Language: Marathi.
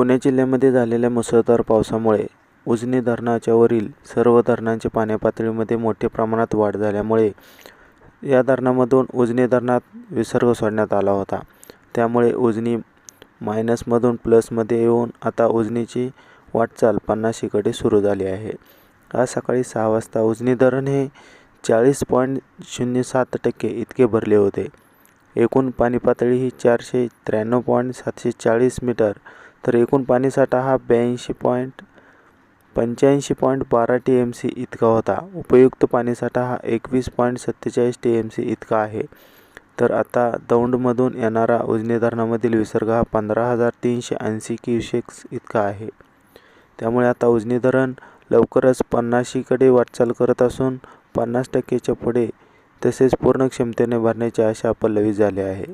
पुणे जिल्ह्यामध्ये झालेल्या मुसळधार पावसामुळे उजनी धरणाच्यावरील सर्व धरणांच्या पाणीपातळीमध्ये मोठ्या प्रमाणात वाढ झाल्यामुळे या धरणामधून उजनी धरणात विसर्ग सोडण्यात आला होता. त्यामुळे उजनी मायनसमधून प्लसमध्ये येऊन आता उजनीची वाटचाल पन्नाशीकडे सुरू झाली आहे. आज सकाळी सहा वाजता उजनी धरण हे चाळीस पॉईंट शून्य सात टक्के इतके भरले होते. एकूण पाणी पातळी ही चारशे त्र्याण्णव पॉईंट सातशे चाळीस मीटर तर एकूण पाणीसाठा हा ब्याऐंशी पॉईंट पंच्याऐंशी पॉईंट बारा टी एम सी इतका होता. उपयुक्त पाणीसाठा हा एकवीस पॉईंट सत्तेचाळीस टी एम सी इतका आहे. तर आता दौंडमधून येणारा उजनी धरणामधील विसर्ग हा पंधरा हजार तीनशे ऐंशी क्युसेक्स इतका आहे. त्यामुळे आता उजनी धरण लवकरच पन्नाशीकडे वाटचाल करत असून पन्नास टक्केच्या पुढे तसेच पूर्ण क्षमतेने भरण्याची आशा पल्लवी झाली आहे.